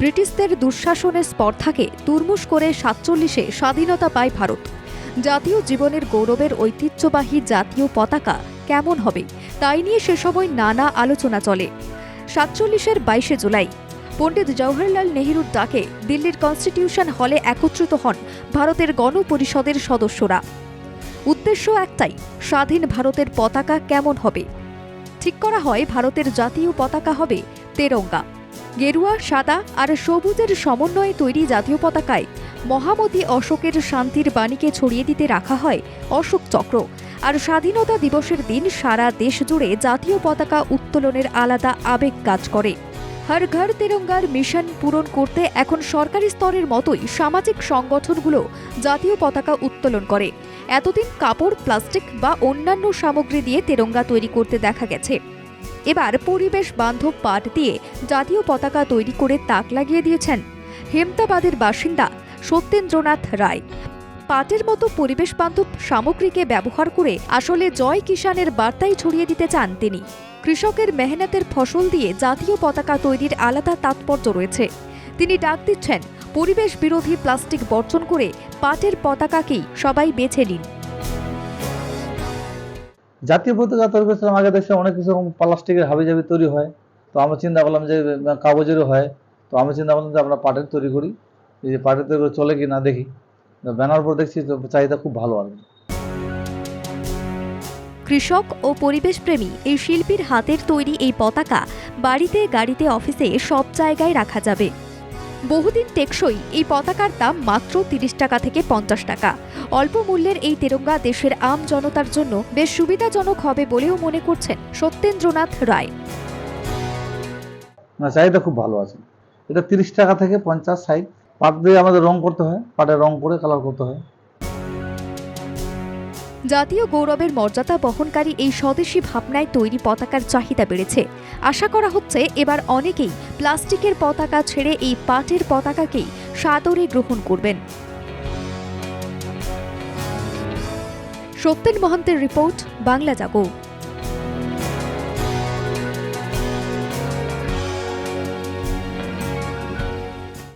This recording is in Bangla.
ব্রিটিশদের দুঃশাসনের স্পর্ধাকে তুরমুশ করে সাতচল্লিশে স্বাধীনতা পায় ভারত। জাতীয় জীবনের গৌরবের ঐতিহ্যবাহী জাতীয় পতাকা কেমন হবে, তাই নিয়ে সে সময় নানা আলোচনা চলে। সাতচল্লিশের বাইশে জুলাই, পণ্ডিত জওহরলাল নেহরুর ডাকে দিল্লির কনস্টিটিউশন হলে একত্রিত হন ভারতের গণপরিষদের সদস্যরা। উদ্দেশ্য একটাই, স্বাধীন ভারতের পতাকা কেমন হবে? ঠিক করা হয় ভারতের জাতীয় পতাকা হবে তেরঙ্গা। গেরুয়া, সাদা আর সবুজের সমন্বয়ে তৈরি জাতীয় পতাকায় মহামতি অশোকের শান্তির বাণীকে ছড়িয়ে দিতে রাখা হয় অশোক চক্র। আর স্বাধীনতা দিবসের দিন সারা দেশ জুড়ে জাতীয় পতাকা উত্তোলনের আলাদা আবেগ কাজ করে। হর ঘর তেরঙ্গার মিশন পূরণ করতে এখন সরকারি স্তরের মতোই সামাজিক সংগঠনগুলো জাতীয় পতাকা উত্তোলন করে। এতদিন কাপড়, প্লাস্টিক বা অন্যান্য সামগ্রী দিয়ে তেরঙ্গা তৈরি করতে দেখা গেছে। এবার পরিবেশ বান্ধব পাট দিয়ে জাতীয় পতাকা তৈরি করে তাক লাগিয়ে দিয়েছেন হেমতাবাদের বাসিন্দা সত্যেন্দ্রনাথ রায়। পাটের মতো পরিবেশ বান্ধব সামগ্রীকে ব্যবহার করে আসলে জয় কিষানের বার্তাই ছড়িয়ে দিতে চান তিনি। কৃষকের মেহনতের ফসল দিয়ে জাতীয় পতাকা তৈরির আলাদা তাৎপর্য রয়েছে। তিনি ডাক দিচ্ছেন, পরিবেশ বিরোধী প্লাস্টিক বর্জন করে পাটের পতাকাকেই সবাই বেছে নিন। জাতীয় পতাকা তৈরি করেছিলাম আগে দেশে অনেক কিছু প্লাস্টিকের হাবিজাবি তৈরি হয়। তো আমরা চিন্তা করলাম যে কাগজেরও হয়। তো আমি চিন্তা করলাম যে, আমরা পাটের তৈরি করি। এই যে পাটের তৈরি করে চলে কি না দেখি। ব্যানার পর দেখছি তো চাহিদা খুব ভালো আর। কৃষক ও পরিবেশপ্রেমী এই শিল্পীর হাতের তৈরি এই পতাকা বাড়িতে গাড়িতে অফিসে সব জায়গায় রাখা যাবে। বহুদিন টেকসই, এই পতাকার দাম মাত্র তিরিশ টাকা থেকে পঞ্চাশ টাকা। অল্প মূল্যের এই তেরঙ্গা দেশের আম জনতার জন্য বেশ সুবিধাজনক হবে বলেও মনে করছেন সত্যেন্দ্রনাথ রায়। না, চাহিদা খুব ভালো আছে। এটা তিরিশ টাকা থেকে পঞ্চাশ সাইজ পাট দিয়ে আমাদের রং করতে হয়, পাটের রং করে কালার করতে হয়। জাতীয় গৌরবের মর্যাদা বহনকারী এই স্বদেশী ভাবনায় তৈরি পতাকার চাহিদা বেড়েছে। আশা করা হচ্ছে এবার অনেকেই প্লাস্টিকের পতাকা ছেড়ে এই পাটের পতাকাকেই সাদরে গ্রহণ করবেন। সত্যেন মহন্তের রিপোর্ট, বাংলা জাগো।